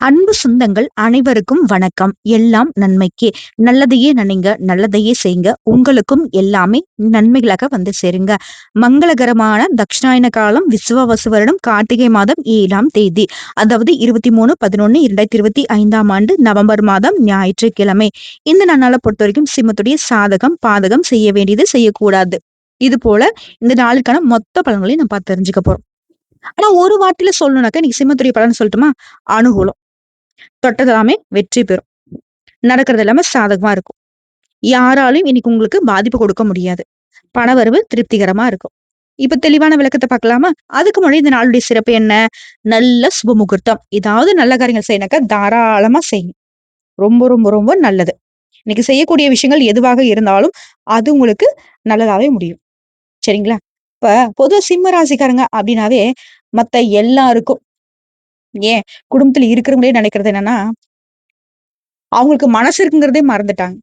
அன்பு சொந்தங்கள் அனைவருக்கும் வணக்கம். எல்லாம் நன்மைக்கே. நல்லதையே நினைங்க நல்லதையே செய்யுங்க உங்களுக்கும் எல்லாமே நன்மைகளாக வந்து சேருங்க. மங்களகரமான தட்சிணாயன காலம் விஸ்வவசு வருடம் கார்த்திகை மாதம் ஏழாம் தேதி. அதாவது இருபத்தி மூணு பதினொன்னு இரண்டாயிரத்தி இருபத்தி ஐந்தாம் ஆண்டு நவம்பர் மாதம் ஞாயிற்றுக்கிழமை. இந்த நன்னால பொறுத்த வரைக்கும் சிம்மத்துடைய சாதகம் பாதகம் செய்ய வேண்டியது செய்யக்கூடாது. இது போல இந்த நாளுக்கான மொத்த பலன்களையும் நம்ம பார்த்து தெரிஞ்சுக்க போறோம். ஆனா ஒரு வாட்டில சொல்லணும்னாக்கா நீங்க சிம்மத்துடைய பலன் சொல்லட்டுமா? அனுகூலம். தொட்டதெல்லாமே வெற்றி பெறும். நடக்கிறது எல்லாமே சாதகமா இருக்கும். யாராலையும் இன்னைக்கு உங்களுக்கு பாதிப்பு கொடுக்க முடியாது. பணவரவு திருப்திகரமா இருக்கும். இப்ப தெளிவான விளக்கத்தை பார்க்கலாமா? அதுக்கு முன்னாடி இந்த நாளுடைய சிறப்பு என்ன? நல்ல சுப முகூர்த்தம். ஏதாவது நல்ல காரியங்கள் செய்யணாக்கா தாராளமா செய்யும் ரொம்ப ரொம்ப ரொம்ப நல்லது. இன்னைக்கு செய்யக்கூடிய விஷயங்கள் எதுவாக இருந்தாலும் அது உங்களுக்கு நல்லதாவே முடியும். சரிங்களா? இப்ப பொதுவா சிம்ம ராசிக்காரங்க அப்படின்னாவே மத்த எல்லாருக்கும் ஏன் குடும்பத்துல இருக்கிறவங்களே நினைக்கிறது என்னன்னா அவங்களுக்கு மனசு இருக்குங்கிறதே மறந்துட்டாங்க.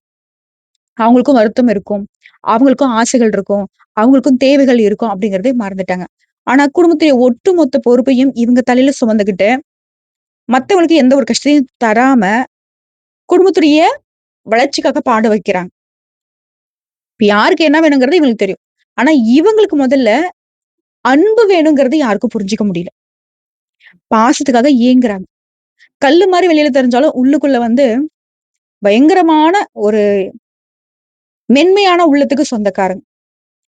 அவங்களுக்கும் வருத்தம் இருக்கும். அவங்களுக்கும் ஆசைகள் இருக்கும். அவங்களுக்கும் தேவைகள் இருக்கும் அப்படிங்கிறதே மறந்துட்டாங்க. ஆனா குடும்பத்துடைய ஒட்டுமொத்த பொறுப்பையும் இவங்க தலையில சுமந்துகிட்டு மத்தவங்களுக்கு எந்த ஒரு கஷ்டத்தையும் தராம குடும்பத்துடைய வளர்ச்சிக்காக பாட வைக்கிறாங்க. இப்ப யாருக்கு என்ன வேணுங்கிறது இவங்களுக்கு தெரியும். ஆனா இவங்களுக்கு முதல்ல அன்பு வேணுங்கிறது யாருக்கும் புரிஞ்சுக்க முடியல. பாசத்துக்காக ஏங்குறாங்க கல்லு மாதிரி வெளியில தெரிஞ்சாலும் உள்ளுக்குள்ள வந்து பயங்கரமான ஒரு மென்மையான உள்ளத்துக்கு சொந்தக்காரங்க.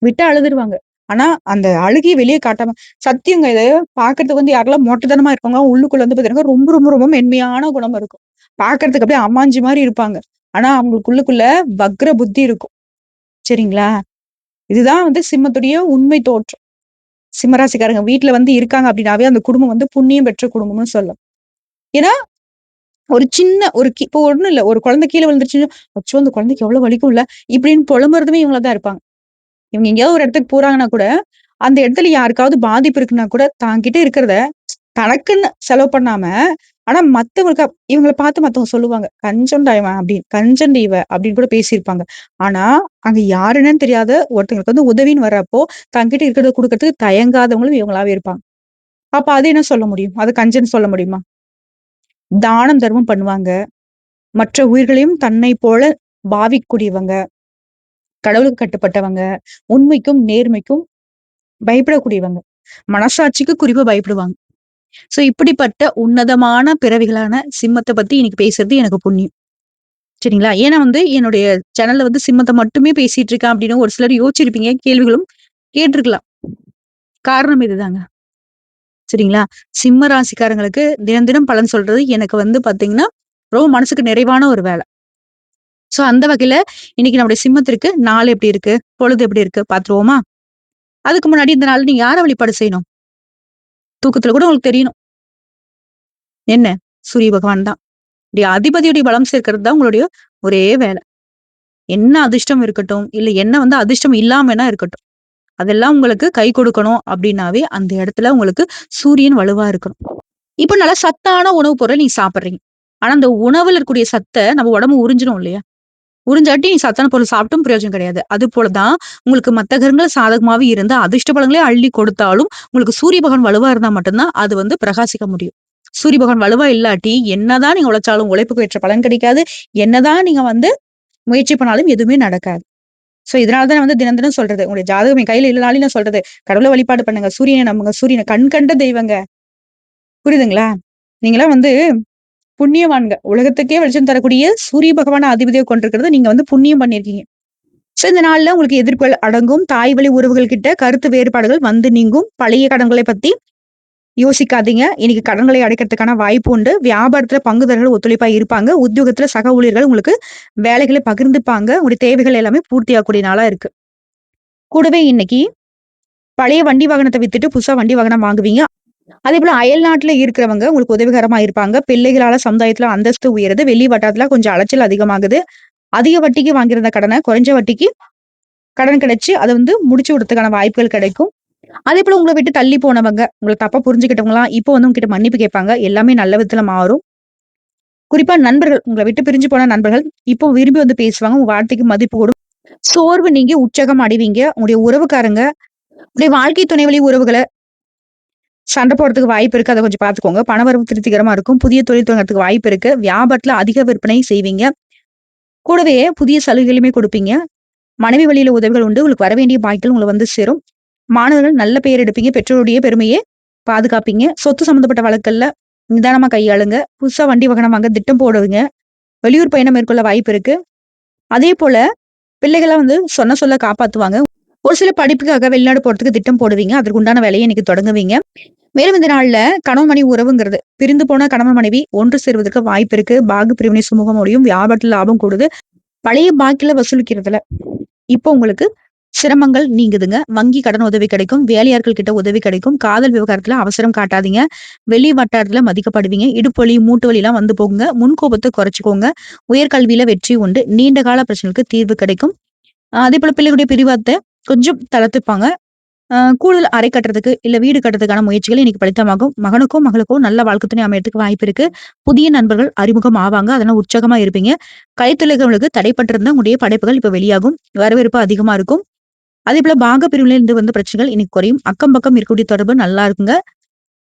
விட்டு அழுதுருவாங்க. ஆனா அந்த அழுகிய வெளியே காட்டாம சத்தியங்க இதை பாக்குறதுக்கு வந்து யாரெல்லாம் மோட்டத்தனமா இருப்பாங்க? உள்ளுக்குள்ள வந்து பாத்தீங்கன்னா ரொம்ப ரொம்ப ரொம்ப மென்மையான குணம் இருக்கும். பாக்குறதுக்கு அப்படியே அம்மாஞ்சி மாதிரி இருப்பாங்க. ஆனா அவங்களுக்குள்ளுக்குள்ள வக்ர புத்தி இருக்கும். சரிங்களா? இதுதான் வந்து சிம்மத்துடைய உண்மை தோற்றம். சிம்மராசிக்காரங்க வீட்டுல வந்து இருக்காங்க அப்படின்னாவே அந்த குடும்பம் வந்து புண்ணியம் பெற்ற குடும்பம்னு சொல்லும் ஏன்னா ஒரு சின்ன ஒரு இப்போ ஒண்ணும் இல்ல. ஒரு குழந்தை கீழே விழுந்துருச்சு அச்சோ அந்த குழந்தைக்கு எவ்வளவு வலிக்கும் இல்ல? இப்படின்னு புலம்புறதுமே இவங்களதான் இருப்பாங்க. இவங்க எங்கேயாவது ஒரு இடத்துக்கு போறாங்கன்னா கூட அந்த இடத்துல யாருக்காவது பாதிப்பு இருக்குன்னா கூட தாங்கிட்ட இருக்கிறத தனக்குன்னு செலவு பண்ணாம ஆனா மத்தவங்களுக்கு இவங்களை பார்த்து மத்தவங்க சொல்லுவாங்க கஞ்சண்டா இவன் அப்படின்னு கஞ்சன் இவ அப்படின்னு கூட பேசியிருப்பாங்க. ஆனா அங்க யாருன்னு தெரியாத ஒருத்தங்களுக்கு வந்து உதவின்னு வர்றப்போ தங்கிட்ட இருக்கிறத கொடுக்கறதுக்கு தயங்காதவங்களும் இவங்களாவே இருப்பாங்க. அப்ப அது என்ன சொல்ல முடியும்? அது கஞ்சன் சொல்ல முடியுமா? தானம் தர்மம் பண்ணுவாங்க. மற்ற உயிர்களையும் தன்னை போல பாவிக்கூடியவங்க கடவுளுக்கு கட்டுப்பட்டவங்க உண்மைக்கும் நேர்மைக்கும் பயப்படக்கூடியவங்க. மனசாட்சிக்கு குறிப்பா பயப்படுவாங்க. சோ இப்படிப்பட்ட உன்னதமான பிறவிகளான சிம்மத்தை பத்தி இன்னைக்கு பேசுறது எனக்கு புண்ணியம். சரிங்களா? ஏன்னா வந்து என்னுடைய சேனல்ல வந்து சிம்மத்தை மட்டுமே பேசிட்டு இருக்கேன் அப்படின்னு ஒரு சிலர் யோசிச்சிருப்பீங்க கேள்விகளும் கேட்டிருக்கலாம். காரணம் இதுதாங்க. சரிங்களா? சிம்ம ராசிக்காரங்களுக்கு தினம் தினம் பலன் சொல்றது எனக்கு வந்து பாத்தீங்கன்னா ரொம்ப மனசுக்கு நிறைவான ஒரு வேலை. சோ அந்த வகையில இன்னைக்கு நம்முடைய சிம்மத்திற்கு நாள் எப்படி இருக்கு? பொழுது எப்படி இருக்கு? பாத்துருவோமா? அதுக்கு முன்னாடி இந்த நாள் நீங்க யார வழிபாடு செய்யணும்? தூக்கத்துல கூட உங்களுக்கு தெரியணும். என்ன? சூரிய பகவான் தான். இப்படி அதிபதியுடைய பலம் சேர்க்கிறது தான் உங்களுடைய ஒரே வேலை. என்ன அதிர்ஷ்டம் இருக்கட்டும் இல்ல என்ன வந்து அதிர்ஷ்டம் இல்லாமனா இருக்கட்டும். அதெல்லாம் உங்களுக்கு கை கொடுக்கணும் அப்படின்னாவே அந்த இடத்துல உங்களுக்கு சூரியன் வலுவா இருக்கணும். இப்ப நல்லா சத்தான உணவுப் பொருளை நீங்க சாப்பிடுறீங்க. ஆனா அந்த உணவுல இருக்கக்கூடிய சத்தை நம்ம உடம்பு உறிஞ்சிடும் இல்லையா? உறிஞ்சாட்டி நீ சத்தான பொருள் சாப்பிட்டும் பிரயோஜனம் கிடையாது. அது போலதான் உங்களுக்கு மற்ற கிரகங்கள் சாதகமாவே இருந்தா அதிர்ஷ்ட பலங்களே அள்ளி கொடுத்தாலும் உங்களுக்கு சூரிய பகவான் வலுவா இருந்தா மட்டும்தான் அது வந்து பிரகாசிக்க முடியும். சூரிய பகவான் வலுவா இல்லாட்டி என்னதான் நீங்க உழைச்சாலும் உழைப்புக்கு ஏற்ற பலன் கிடைக்காது. என்னதான் நீங்க வந்து முயற்சி பண்ணாலும் எதுவுமே நடக்காது. சோ இதனாலதான் வந்து தினம் தினம் சொல்றது. உங்களுடைய ஜாதகம் என் கையில இல்லனாலும் நான் சொல்றது. கடவுளை வழிபாடு பண்ணுங்க. சூரியனை நம்புங்க. சூரியனை கண் கண்ட தெய்வங்க. புரியுதுங்களா? நீங்களாம் வந்து புண்ணியவான்க. உலகத்துக்கே வெளிச்சம் தரக்கூடிய சூரிய பகவான அதிபதியை கொண்டிருக்கிறது. நீங்க வந்து புண்ணியம் பண்ணிருக்கீங்க சோ இந்த நாள்ல உங்களுக்கு எதிர்ப்புகள் அடங்கும். தாய் வழி உறவுகள் கிட்ட கருத்து வேறுபாடுகள் வந்து நீங்கும். பழைய கடன்களை பத்தி யோசிக்காதீங்க. இன்னைக்கு கடன்களை அடைக்கிறதுக்கான வாய்ப்பு உண்டு. வியாபாரத்துல பங்குதாரர்கள் ஒத்துழைப்பா இருப்பாங்க. உத்தியோகத்துல சக ஊழியர்கள் உங்களுக்கு வேலைகளை பகிர்ந்துப்பாங்க. உங்களுடைய தேவைகள் எல்லாமே பூர்த்தியாகக்கூடிய நாளா இருக்கு. கூடவே இன்னைக்கு பழைய வண்டி வாகனத்தை வித்துட்டு புதுசா வண்டி வாகனம் வாங்குவீங்க. அதே போல அயல் நாட்டுல இருக்கிறவங்க உங்களுக்கு உதவிகரமா இருப்பாங்க. பிள்ளைகளால சமுதாயத்துல அந்தஸ்து உயருது. வெள்ளி வட்டாரத்துல கொஞ்சம் அலைச்சல் அதிகமாகுது. அதிக வட்டிக்கு வாங்கியிருந்த கடனை குறைஞ்ச வட்டிக்கு கடன் கிடைச்சு அதை வந்து முடிச்சு விடுறதுக்கான வாய்ப்புகள் கிடைக்கும். அதே போல உங்களை விட்டு தள்ளி போனவங்க உங்களை தப்பா புரிஞ்சுக்கிட்டவங்களாம் இப்போ வந்து உங்ககிட்ட மன்னிப்பு கேட்பாங்க. எல்லாமே நல்ல விதத்துல மாறும். குறிப்பா நண்பர்கள் உங்களை விட்டு பிரிஞ்சு போன நண்பர்கள் இப்போ விரும்பி வந்து பேசுவாங்க. உங்க வார்த்தைக்கு மதிப்பு கூடும் சோர்வு நீங்க உற்சாகம் அடைவீங்க. உங்களுடைய உறவுக்காரங்க உங்களுடைய வாழ்க்கை துணை வழி உறவுகளை சண்டை போடுறதுக்கு வாய்ப்பு இருக்கு. அதை கொஞ்சம் பார்த்துக்கோங்க. பணவரவு திருப்திகரமா இருக்கும். புதிய தொழில் தொடங்குறதுக்கு வாய்ப்பு இருக்கு. வியாபாரத்துல அதிக விற்பனை செய்வீங்க. கூடவே புதிய சலுகைகளுமே கொடுப்பீங்க மனைவி வழியில உதவிகள் உண்டு. உங்களுக்கு வரவேண்டிய பாய்க்கள் உங்களை வந்து சேரும். மாணவர்கள் நல்ல பெயர் எடுப்பீங்க. பெற்றோருடைய பெருமையை பாதுகாப்பீங்க. சொத்து சம்மந்தப்பட்ட வழக்கல்ல நிதானமா கையாளுங்க. புதுசா வண்டி வாகனம் வாங்க திட்டம் போடுவீங்க. வெளியூர் பயணம் மேற்கொள்ள வாய்ப்பு இருக்கு. அதே போல பிள்ளைகள்லாம் வந்து சொன்ன சொல்ல காப்பாத்துவாங்க. ஒரு சில படிப்புக்காக வெளிநாடு போறதுக்கு திட்டம் போடுவீங்க. அதற்கு உண்டான வேலையை இன்னைக்கு தொடங்குவீங்க. மேலும் இந்த நாள்ல கணவன் மனைவி உறவுங்கிறது பிரிந்து போன கணவன் மனைவி ஒன்று சேருவதற்கு வாய்ப்பு இருக்கு. பாகு பிரிவினை சுமூகம் முடியும். வியாபாரத்துல லாபம் கூடுது. பழைய பாக்கில வசூலிக்கிறதுல இப்போ உங்களுக்கு சிரமங்கள் நீங்குதுங்க. வங்கி கடன் உதவி கிடைக்கும். வேலையாட்கள் கிட்ட உதவி கிடைக்கும். காதல் விவகாரத்துல அவசரம் காட்டாதீங்க. வெளி வட்டாரத்துல மதிக்கப்படுவீங்க. இடுப்பு வலி, மூட்டு வலிலாம் வந்து போகுங்க. முன்கோபத்தை குறைச்சிக்கோங்க உயர்கல்வியில வெற்றி உண்டு. நீண்ட கால பிரச்சனைகளுக்கு தீர்வு கிடைக்கும். அதே போல பிள்ளைகளுடைய பிரிவாத்தை கொஞ்சம் தளர்த்துப்பாங்க கூடுதல் அறை கட்டுறதுக்கு, இல்ல வீடு கட்டுறதுக்கான முயற்சிகள் இன்னைக்கு பலித்தமாகும் மகனுக்கும் மகளுக்கும் நல்ல வாழ்க்கை துணை அமையறதுக்கு வாய்ப்பு இருக்கு. புதிய நண்பர்கள் அறிமுகம் ஆவாங்க. அதெல்லாம் உற்சாகமா இருப்பீங்க. கைத்தொழில்களுக்கு தடைப்பட்டிருந்த உங்களுடைய படைப்புகள் இப்ப வெளியாகும். வரவேற்பு அதிகமா இருக்கும். அதே போல பாக பிரிவினையில இருந்து வந்த பிரச்சனைகள் இன்னைக்கு குறையும். அக்கம் பக்கம் இருக்கக்கூடிய தொடர்பு நல்லா இருக்குங்க.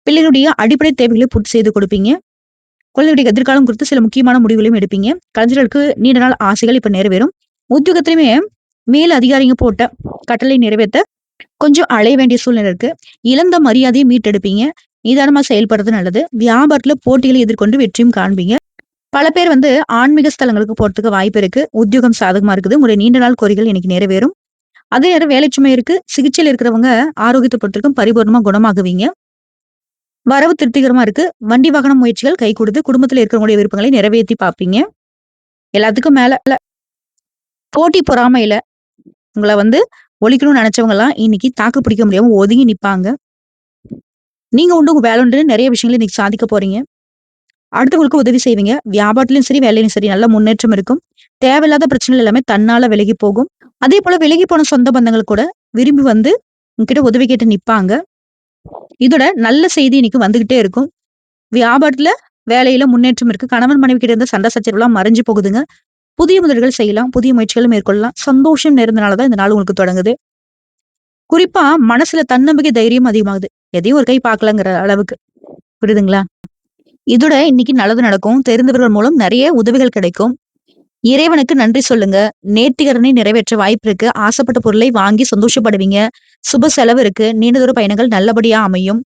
பிள்ளைகளுடைய அடிப்படை தேவைகளை பூர்த்தி செய்து கொடுப்பீங்க. குழந்தைகளுடைய எதிர்காலம் குறித்து சில முக்கியமான முடிவுகளையும் எடுப்பீங்க. கலைஞர்களுக்கு நீண்ட நாள் ஆசைகள் இப்ப நிறைவேறும். உத்தியோகத்திலுமே மேல் அதிகாரிங்க போட்ட கட்டளை நிறைவேற்ற கொஞ்சம் அலைய வேண்டிய சூழ்நிலை இருக்கு. இழந்த மரியாதையை மீட்டெடுப்பீங்க. நிதானமா செயல்படுறது நல்லது. வியாபாரத்துல போட்டிகளை எதிர்கொண்டு வெற்றியும் காண்பீங்க. பல பேர் வந்து ஆன்மீக ஸ்தலங்களுக்கு போறதுக்கு வாய்ப்பு இருக்கு. உத்தியோகம் சாதகமா இருக்குது. உங்களுடைய நீண்ட நாள் கோரிகள் இன்னைக்கு நிறைவேறும். அதே நேரம் வேலை சுமை இருக்கு. சிகிச்சையில் இருக்கிறவங்க ஆரோக்கியத்தை பொறுத்திருக்கும் பரிபூர்ணமா குணமாகுவீங்க. வரவு திருப்திகரமா இருக்கு. வண்டி வாகன முயற்சிகள் கை கொடுத்து குடும்பத்துல இருக்கிறவங்களுடைய விருப்பங்களை நிறைவேற்றி பார்ப்பீங்க. எல்லாத்துக்கும் மேல போட்டி பொறாமையில உங்களை வந்து ஒழிக்கணும்னு நினைச்சவங்கலாம் இன்னைக்கு தாக்கு பிடிக்க முடியாம ஒதுங்கி நிப்பாங்க. நீங்க உண்டு உங்க வேலை உண்டுன்னு விஷயங்கள இன்னைக்கு சாதிக்க போறீங்க. அடுத்தவங்களுக்கு உதவி செய்வீங்க. வியாபாரத்திலும் சரி, வேலையிலும் சரி நல்ல முன்னேற்றம் இருக்கும். தேவையில்லாத பிரச்சனைகள் எல்லாமே தன்னால விலகி போகும். அதே போல விலகி போன சொந்த பந்தங்கள் கூட விரும்பி வந்து உங்ககிட்ட உதவி கேட்டு நிப்பாங்க. இதோட நல்ல செய்தி இன்னைக்கு வந்துகிட்டே இருக்கும். வியாபாரத்துல, வேலையில முன்னேற்றம் இருக்கு. கணவன் மனைவி கிட்ட இருந்த சண்டை சச்சரவுலாம் மறைஞ்சு போகுதுங்க. புதிய முதல்கள் செய்யலாம். புதிய முயற்சிகள் மேற்கொள்ளலாம். சந்தோஷம் நிறைந்த தான் இந்த நாள் உங்களுக்கு தொடங்குது. குறிப்பா மனசுல தன்னம்பிக்கை, தைரியம் அதிகமாகுது. எதையும் ஒரு கை பார்க்கலங்கிற அளவுக்கு. புரியுதுங்களா? இதோட இன்னைக்கு நல்லது நடக்கும். தெரிந்தவர்கள் மூலம் நிறைய உதவிகள் கிடைக்கும். இறைவனுக்கு நன்றி சொல்லுங்க. நேர்த்திகரனை நிறைவேற்ற வாய்ப்பு இருக்கு. ஆசைப்பட்ட பொருளை வாங்கி சந்தோஷப்படுவீங்க. சுப செலவு இருக்கு. நீண்ட தூர பயணங்கள் நல்லபடியா அமையும்.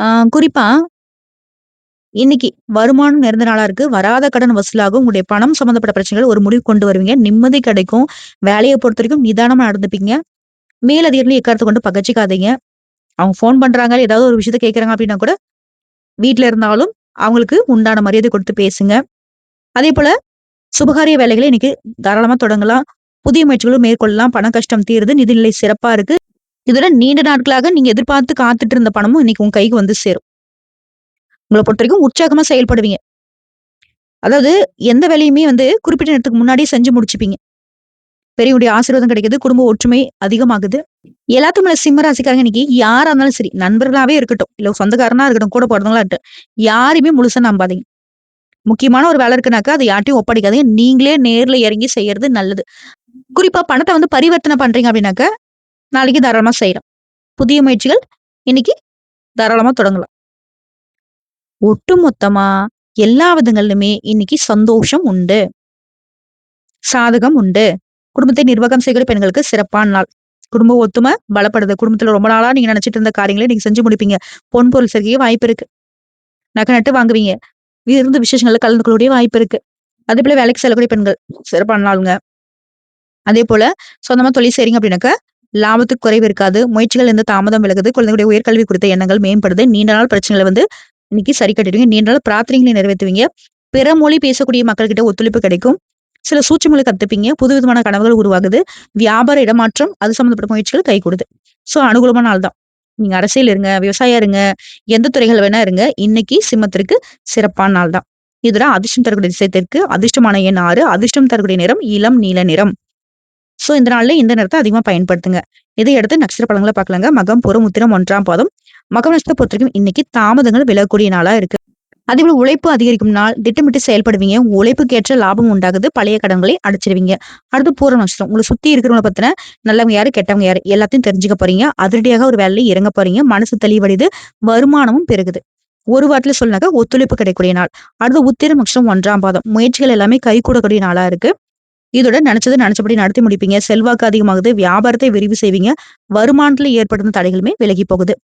ஆஹ் குறிப்பா இன்னைக்கு வருமானம் நிறைந்த நாளா இருக்கு. வராத கடன் வசூலாகும். உங்களுடைய பணம் சம்பந்தப்பட்ட பிரச்சனைகள் ஒரு முடிவுக்கு கொண்டு வருவீங்க. நிம்மதி கிடைக்கும். வேலையை பொறுத்த வரைக்கும் நிதானமா நடந்துப்பீங்க. மேலதிகாரிகளை எக்காரணத்த கொண்டு பகச்சிக்காதீங்க அவங்க ஃபோன் பண்றாங்க, ஏதாவது ஒரு விஷயத்த கேட்கறாங்க அப்படின்னா கூட, வீட்டுல இருந்தாலும் அவங்களுக்கு உண்டான மரியாதை கொடுத்து பேசுங்க. அதே போல சுபகாரிய வேலைகளை இன்னைக்கு தாராளமா தொடங்கலாம். புதிய முயற்சிகளும் மேற்கொள்ளலாம். பண கஷ்டம் தீருது. நிதிநிலை சிறப்பா இருக்கு. இதோட நீண்ட நாட்களாக நீங்க எதிர்பார்த்து காத்துட்டு இருந்த பணமும் இன்னைக்கு உங்க கைக்கு வந்து சேரும். உங்கள பொறுத்தவரைக்கும் உற்சாகமா செயல்படுவீங்க. அதாவது எந்த வேலையுமே வந்து குறிப்பிட்ட நேரத்துக்கு முன்னாடியே செஞ்சு முடிச்சுப்பீங்க. பெரியவங்களுடைய ஆசீர்வாதம் கிடைக்குது. குடும்ப ஒற்றுமை அதிகமாகுது. எல்லாத்துக்கும் மேல சிம்ம ராசிக்காரங்க இன்னைக்கு யாரா இருந்தாலும் சரி, நண்பர்களாவே இருக்கட்டும், இல்ல சொந்தக்காரனா இருக்கட்டும், கூட பொறந்தவங்களா இருக்கட்டும், யாரையுமே முழுசா நம்பாதீங்க. முக்கியமான ஒரு வேலை இருக்குனாக்கா, அது யார்ட்டையும் ஒப்படைக்காதீங்க. நீங்களே நேர்ல இறங்கி செய்யறது நல்லது. குறிப்பா பணத்தை வந்து பரிவர்த்தனை பண்றீங்க அப்படின்னாக்க, நாளைக்கு தாராளமா செய்யலாம். புதிய முயற்சிகள் இன்னைக்கு தாராளமா தொடங்கலாம். ஒட்டுமொத்தமா எல்லா விதங்களிலுமே இன்னைக்கு சந்தோஷம் உண்டு. சாதகம் உண்டு. குடும்பத்தை நிர்வாகம் செய்கிற பெண்களுக்கு சிறப்பான நாள். குடும்ப ஒத்துமை பலப்படுது. குடும்பத்துல ரொம்ப நாளா நீங்க நினைச்சிட்டு இருந்த காரியங்கள நீங்க செஞ்சு முடிப்பீங்க. பொன் பொருள் சேர்க்கைக்கு வாய்ப்பு இருக்கு. நகை நட்டு வாங்குவீங்க. விருந்து விசேஷங்கள்ல கலந்து கொள்ளக்கூடிய வாய்ப்பு இருக்கு. அதே போல வேலைக்கு செல்லக்கூடிய பெண்கள் சிறப்பான நாளுங்க. அதே போல சொந்தமா தொழில் செய்றீங்க அப்படின்னாக்க, லாபத்துக்கு குறைவு இருக்காது. முயற்சிகள் எந்த தாமதம் விலகுது. குழந்தைகளுடைய உயர்கல்வி குறித்த எண்ணங்கள் மேம்படுது. நீண்ட நாள் பிரச்சனைகள வந்து இன்னைக்கு சரி கட்டிடுவீங்க. நீண்ட நாள் பிரார்த்தனைகளை நிறைவேத்துவீங்க. பிற மொழி பேசக்கூடிய மக்கள் கிட்ட ஒத்துழைப்பு கிடைக்கும். சில சூட்சுமங்களை கத்துப்பீங்க. புது விதமான கனவுகள் உருவாகுது. வியாபார இடமாற்றம், அது சம்பந்தப்பட்ட முயற்சிகள் கைகூடுது. சோ அனுகூலமான நாள் தான். நீங்க அரசியல் இருங்க, விவசாயம் இருங்க, எந்த துறைகள் வேணா இருங்க. இன்னைக்கு சிம்மத்திற்கு சிறப்பான நாள் தான். இதோட அதிர்ஷ்டம் தரக்கூடிய திசைத்திற்கு அதிர்ஷ்டமான எண் ஆறு அதிர்ஷ்டம் தரக்கூடிய நிறம் இளம் நீல நிறம். ஸோ இந்த நாளில் இந்த நேரத்தை அதிகமாக பயன்படுத்துங்க. இதை அடுத்து நட்சத்திர பலன்கள பார்க்கலாங்க. மகம், பூரம், உத்திரம் ஒன்றாம் பாதம். மகம் நட்சத்திரத்த பொறுத்தவரைக்கும் இன்னைக்கு தாமதங்கள் விலகக்கூடிய நாளா இருக்கு. அதேபோல உழைப்பு அதிகரிக்கும் நாள். திட்டமிட்டு செயல்படுவீங்க. உழைப்புக்கேற்ற லாபம் உண்டாகுது. பழைய கடன்களை அடைச்சிருவீங்க. அடுத்து பூர நட்சத்திரம். உங்களை சுத்தி இருக்கிறவங்களை பத்தின நல்லவங்க யாரு கெட்டவங்க யாரு? எல்லாத்தையும் தெரிஞ்சுக்க போறீங்க. அதிரடியாக ஒரு வேலையை இறங்க போறீங்க. மனசு தெளிவடைது வருமானமும் பெருகுது. ஒரு வாரத்துல சொன்னாக்க ஒத்துழைப்பு கிடைக்கக்கூடிய நாள். அடுத்து உத்திர நட்சத்திரம் ஒன்றாம் பாதம். முயற்சிகள் எல்லாமே கை கூடக்கூடிய நாளா இருக்கு. இதோட நினைச்சது நினைச்சபடி நடத்தி முடிப்பீங்க. செல்வாக்கு அதிகமாகுது வியாபாரத்தை விரிவு செய்வீங்க. வருமானத்துல ஏற்படுத்த தடைகளுமே விலகி போகுது.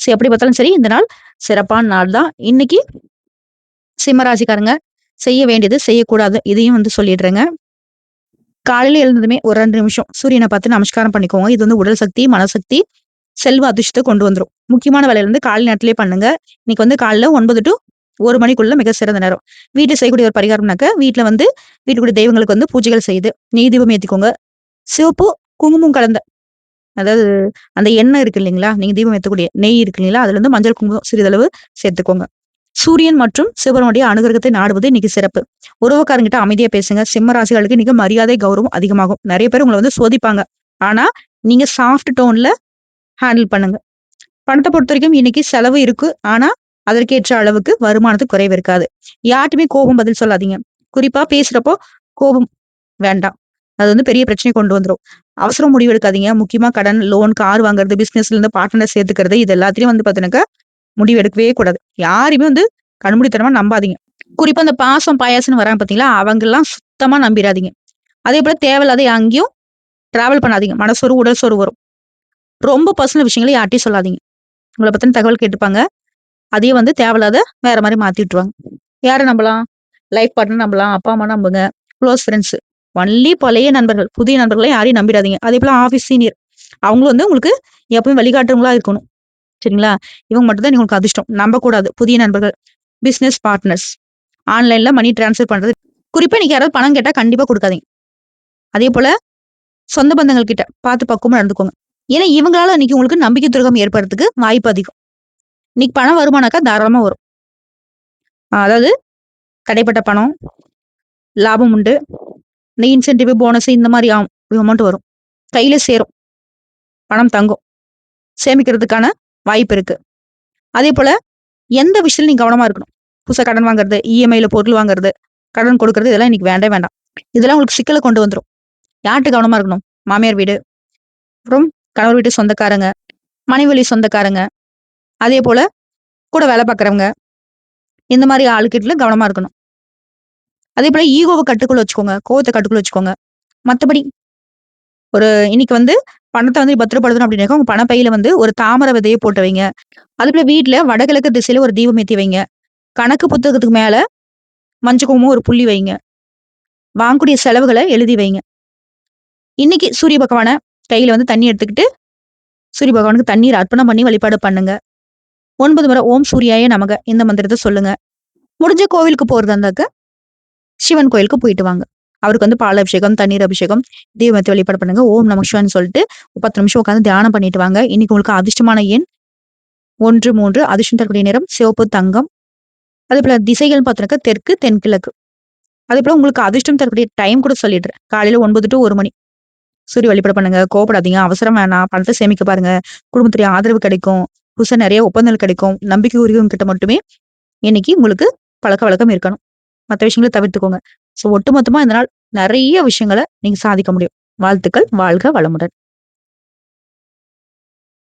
சரி எப்படி பார்த்தாலும் சரி இந்த நாள் சிறப்பான நாள் தான். இன்னைக்கு சிம்மராசிக்காரங்க செய்ய வேண்டியது செய்யக்கூடாது. இதையும் வந்து சொல்லிடுறேங்க. காலையில எழுந்ததுமே ஒரு ரெண்டு நிமிஷம். சூரியனை பார்த்து நமஸ்காரம் பண்ணிக்கோங்க. இது வந்து உடல் சக்தி மனசக்தி செல்வ அதிர்ஷ்டத்தை கொண்டு வந்துடும் முக்கியமான வேலையில இருந்து காலை நேரத்திலே பண்ணுங்க. இன்னைக்கு வந்து காலைல ஒன்பது டு ஒரு மணிக்குள்ள மிக சிறந்த நேரம். வீட்டில் செய்யக்கூடிய ஒரு பரிகாரம்னாக்க வீட்டில் வந்து வீட்டுக்குடைய தெய்வங்களுக்கு வந்து பூஜைகள் செய்து நெய் தீபம் ஏற்றிக்கோங்க சிவப்பு குங்குமம் கலந்த அதாவது அந்த எண்ணெய் இருக்கு இல்லைங்களா? நீங்க தீபம் ஏற்றக்கூடிய நெய் இருக்கு இல்லைங்களா? அதுல இருந்து மஞ்சள் குங்குமம் சிறிதளவு சேர்த்துக்கோங்க. சூரியன் மற்றும் சிவனுடைய அனுகிரகத்தை நாடுவது இன்னைக்கு சிறப்பு. உறவுக்காரங்கிட்ட அமைதியா பேசுங்க. சிம்ம ராசிகளுக்கு இன்னைக்கு மரியாதை கௌரவம் அதிகமாகும். நிறைய பேர் உங்களை வந்து சோதிப்பாங்க. ஆனா நீங்க சாஃப்ட் டோன்ல ஹேண்டில் பண்ணுங்க. பணத்தை பொறுத்த வரைக்கும் இன்னைக்கு செலவு இருக்கு. ஆனா அதற்கேற்ற அளவுக்கு வருமானத்துக்கு குறைவு இருக்காது. யார்ட்டுமே கோபம் பதில் சொல்லாதீங்க. குறிப்பா பேசுறப்போ கோபம் வேண்டாம். அது வந்து பெரிய பிரச்சனை கொண்டு வந்துடும் அவசரம் முடிவு எடுக்காதீங்க. முக்கியமா கடன் லோன் கார் வாங்குறது பிசினஸ்ல இருந்து பார்ட்னர் சேர்த்துக்கிறது இது எல்லாத்தையும் வந்து பாத்தீங்கன்னாக்கா முடிவு எடுக்கவே கூடாது. யாரையுமே வந்து கண்முடித்தனமா நம்பாதீங்க. குறிப்பா அந்த பாசம் பாயாசம்னு வராங்க பாத்தீங்களா? அவங்க எல்லாம் சுத்தமா நம்பிடாதீங்க அதே போல தேவையில்லாத அங்கேயும் டிராவல் பண்ணாதீங்க. மனசொரு உடல் சொரு வரும். ரொம்ப பர்சனல் விஷயங்களை யார்ட்டையும் சொல்லாதீங்க. உங்களை பத்தின தகவல் கேட்டுப்பாங்க அதையே வந்து தேவையில்லாத வேற மாதிரி மாத்தி விட்டுருவாங்க. யாரை நம்பலாம் லைஃப் பார்ட்னர் நம்பலாம் அப்பா அம்மா நம்புங்க. க்ளோஸ் ஃப்ரெண்ட்ஸ் ஒன்லி பழைய நண்பர்கள் புதிய நண்பர்களை யாரையும் நம்பிடாதீங்க. அதே போல ஆஃபீஸ் சீனியர் அவங்களும் வந்து உங்களுக்கு எப்பவும் வழிகாட்டுறவங்களா இருக்கணும். சரிங்களா? இவங்க மட்டும்தான் உங்களுக்கு அதிர்ஷ்டம். நம்பக்கூடாது. புதிய நண்பர்கள் பிசினஸ் பார்ட்னர்ஸ் ஆன்லைன்ல மணி டிரான்ஸ்ஃபர் பண்றது. குறிப்பா நீங்க யாராவது பணம் கேட்டா கண்டிப்பா கொடுக்காதீங்க. அதே போல சொந்த பந்தங்கள் கிட்ட பார்த்து பக்குவமா நடந்துக்கோங்க. ஏன்னா இவங்களால இன்னைக்கு உங்களுக்கு நம்பிக்கை துரோகம் ஏற்படுறதுக்கு வாய்ப்பு அதிகம். இன்னைக்கு பணம் வருமானாக்கா தாராளமா வரும். அதாவது தடைப்பட்ட பணம் லாபம் உண்டு. இந்த இன்சென்டிவ் போனஸ் இந்த மாதிரி அமௌண்ட் வரும். கையில சேரும். பணம் தங்கும். சேமிக்கிறதுக்கான வாய்ப்பு இருக்கு. அதே போல எந்த விஷயத்துல நீங்கள் கவனமா இருக்கணும். புதுசாக கடன் வாங்குறது இஎம்ஐல பொருள் வாங்குறது கடன் கொடுக்கறது இதெல்லாம் இன்னைக்கு வேண்டவே வேண்டாம். இதெல்லாம் உங்களுக்கு சிக்கலை கொண்டு வந்துடும் யார்கிட்ட கவனமா இருக்கணும்? மாமியார் வீடு அப்புறம் கணவர் வீட்டு சொந்தக்காரங்க மனைவழி சொந்தக்காரங்க அதே போல கூட வேலை பார்க்குறவங்க இந்த மாதிரி ஆளுக்கிட்ட கவனமாக இருக்கணும். அதே போல் ஈகோவை கட்டுக்குள்ள வச்சுக்கோங்க கோவத்தை கட்டுக்குள்ள வச்சுக்கோங்க. மற்றபடி ஒரு இன்னைக்கு வந்து பணத்தை வந்து பத்திரப்படுத்தணும் அப்படின்னாக்கா உங்க பணப்பையில வந்து ஒரு தாமரை விதையை போட்டு வைங்க. அதுக்குள்ள வீட்டுல வடகிழக்கு திசையில ஒரு தீபம் ஏற்றி வைங்க. கணக்கு புத்தகத்துக்கு மேல மஞ்சள் ஒரு புள்ளி வைங்க. வாங்கக்கூடிய செலவுகளை எழுதி வைங்க. இன்னைக்கு சூரிய பகவானை கையில வந்து தண்ணி எடுத்துக்கிட்டு சூரிய பகவானுக்கு தண்ணீர் அர்ப்பணம் பண்ணி வழிபாடு பண்ணுங்க. ஒன்பது முறை ஓம் சூரியாய நமக. இந்த மந்திரத்தை சொல்லுங்க. முடிஞ்ச கோவிலுக்கு போறது இருந்தாக்க சிவன் கோயிலுக்கு போயிட்டு வாங்க. அவருக்கு வந்து பால் அபிஷேகம் தண்ணீர் அபிஷேகம் தீபத்தை வழிபாடு பண்ணுங்க. ஓம் நம சிவன் சொல்லிட்டு பத்து நிமிஷம் உட்காந்து தியானம் பண்ணிட்டு வாங்க. இன்னைக்கு உங்களுக்கு அதிர்ஷ்டமான எண் ஒன்று மூன்று. அதிர்ஷ்டம் தரக்கூடிய நேரம் சிவப்பு தங்கம். அதே போல திசைகள் பார்த்தோன்னாக்கா தெற்கு தென்கிழக்கு. அதே போல உங்களுக்கு அதிர்ஷ்டம் தரக்கூடிய டைம் கூட சொல்லிடுறேன். காலையில ஒன்பது டு ஒரு மணி. சூரிய வழிபாடு பண்ணுங்க. கோபப்படாதீங்க அவசரம் வேணாம். பணத்தை சேமிக்க பாருங்க. குடும்பத்துடைய ஆதரவு கிடைக்கும். புதுசாக நிறைய ஒப்பந்தங்கள் கிடைக்கும். நம்பிக்கை உரியும் கிட்ட மட்டுமே இன்னைக்கு உங்களுக்கு பழக்க வழக்கம் இருக்கணும். மற்ற விஷயங்களை தவிர்த்துக்கோங்க. ஸோ ஒட்டுமொத்தமா இந்த நாள் நிறைய விஷயங்களை நீங்க சாதிக்க முடியும். வாழ்த்துக்கள். வாழ்க வளமுடன்.